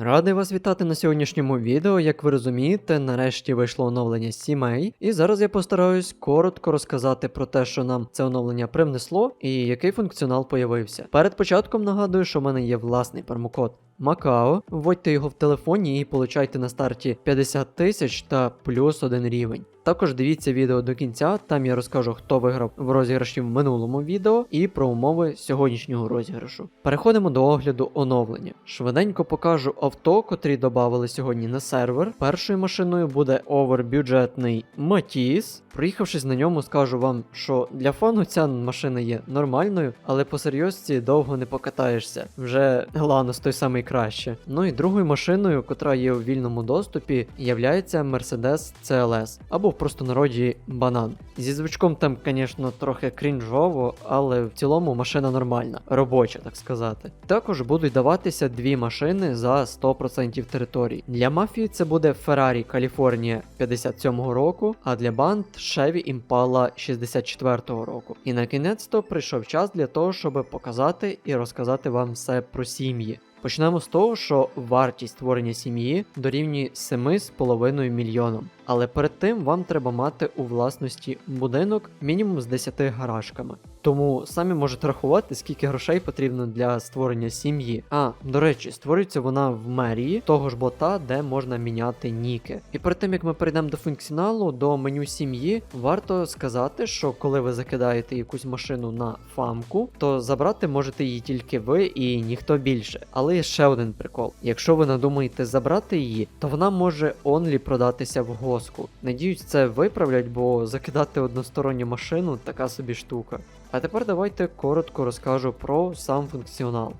Радий вас вітати на сьогоднішньому відео. Як ви розумієте, нарешті вийшло оновлення сімей, і зараз я постараюсь коротко розказати про те, що нам це оновлення привнесло і який функціонал появився. Перед початком нагадую, що в мене є власний промокод Макао. Вводьте його в телефоні і получайте на старті 50 тисяч та плюс один рівень. Також дивіться відео до кінця, там я розкажу, хто виграв в розіграші в минулому відео і про умови сьогоднішнього розіграшу. Переходимо до огляду оновлення. Швиденько покажу авто, котрі додали сьогодні на сервер. Першою машиною буде овербюджетний Матіс. Проїхавшись на ньому, скажу вам, що для фану ця машина є нормальною, але по серйозці довго не покатаєшся. Вже Ланос той самий краще. Ну і другою машиною, котра є у вільному доступі, являється Mercedes CLS або простонароді банан. Зі звичком там, звісно, трохи крінжово, але в цілому машина нормальна, робоча, так сказати. Також будуть даватися дві машини за 100% територій. Для мафії це буде Ferrari California 57-го року, а для банд Chevy Impala 64-го року. І на кінець-то прийшов час для того, щоб показати і розказати вам все про сім'ї. Почнемо з того, що вартість створення сім'ї дорівнює 7,5 мільйонам. Але перед тим вам треба мати у власності будинок мінімум з 10 гаражками. Тому самі можете рахувати, скільки грошей потрібно для створення сім'ї. А, до речі, створюється вона в мерії того ж бота, де можна міняти ніки. І перед тим як ми перейдемо до функціоналу, до меню сім'ї, варто сказати, що коли ви закидаєте якусь машину на фамку, то забрати можете її тільки ви і ніхто більше. Але є ще один прикол: якщо ви надумаєте забрати її, то вона може онлі продатися в госку. Надіюсь, це виправлять, бо закидати односторонню машину така собі штука. А тепер давайте коротко розкажу про сам функціонал.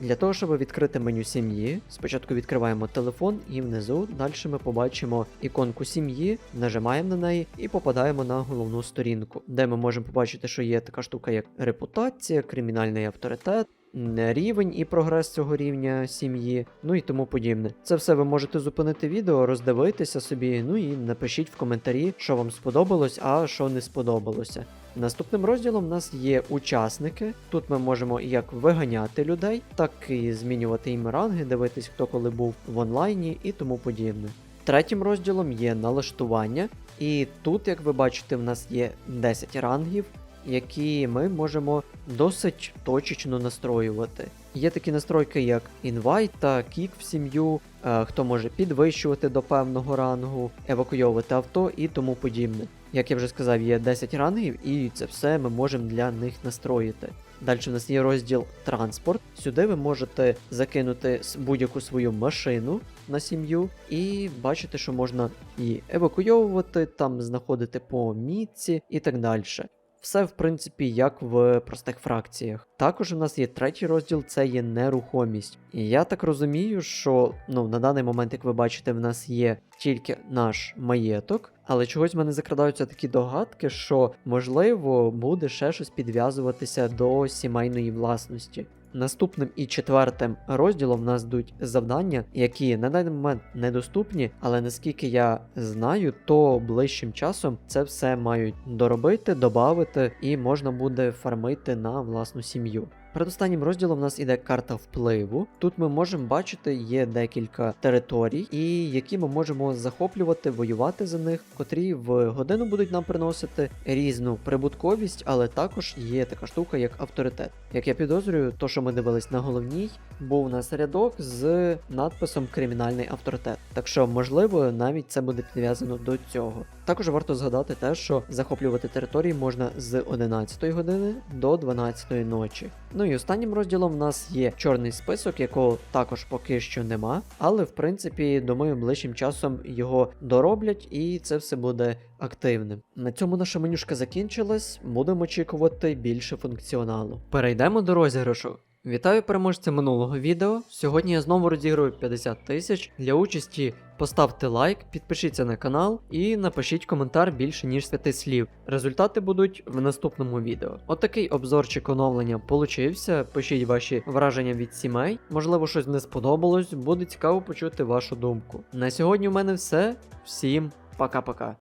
Для того, щоб відкрити меню сім'ї, спочатку відкриваємо телефон і внизу далі ми побачимо іконку сім'ї, нажимаємо на неї і попадаємо на головну сторінку, де ми можемо побачити, що є така штука, як репутація, кримінальний авторитет. Рівень і прогрес цього рівня сім'ї, ну і тому подібне. Це все ви можете зупинити відео, роздивитися собі, ну і напишіть в коментарі, що вам сподобалось, а що не сподобалося. Наступним розділом у нас є учасники. Тут ми можемо як виганяти людей, так і змінювати їм ранги, дивитись, хто коли був в онлайні і тому подібне. Третім розділом є налаштування, і тут, як ви бачите, в нас є 10 рангів, які ми можемо досить точечно настроювати. Є такі настройки, як інвайт та кік в сім'ю, е, хто може підвищувати до певного рангу, евакуйовувати авто і тому подібне. Як я вже сказав, є 10 рангів, і це все ми можемо для них настроїти. Далі в нас є розділ транспорт. Сюди ви можете закинути будь-яку свою машину на сім'ю і бачите, що можна її евакуйовувати, там знаходити по мітці і так далі. Все, в принципі, як в простих фракціях. Також у нас є третій розділ, це є нерухомість. І я так розумію, що ну, на даний момент, як ви бачите, в нас є тільки наш маєток, але чогось в мене закрадаються такі догадки, що можливо буде ще щось підв'язуватися до сімейної власності. Наступним і четвертим розділом в нас йдуть завдання, які на даний момент недоступні, але наскільки я знаю, то ближчим часом це все мають доробити, додати, і можна буде фармити на власну сім'ю. Перед останнім розділом в нас іде карта впливу. Тут ми можемо бачити, є декілька територій, і які ми можемо захоплювати, воювати за них, котрі в годину будуть нам приносити різну прибутковість, але також є така штука, як авторитет. Як я підозрюю, то що ми дивились на головній, був у нас рядок з надписом Кримінальний авторитет. Так що, можливо, навіть це буде підв'язано до цього. Також варто згадати те, що захоплювати території можна з 11 години до 12 ночі. Ну і останнім розділом в нас є чорний список, якого також поки що нема, але в принципі, думаю, ближчим часом його дороблять і це все буде активним. На цьому наша менюшка закінчилась. Будемо очікувати більше функціоналу. Перейдемо до розіграшу. Вітаю переможця минулого відео. Сьогодні я знову розіграю 50 тисяч. Для участі поставте лайк, підпишіться на канал і напишіть коментар більше ніж 5 слів. Результати будуть в наступному відео. Отакий обзорчик оновлення получився. Пишіть ваші враження від сімей. Можливо, щось не сподобалось, буде цікаво почути вашу думку. На сьогодні у мене все. Всім пока-пока.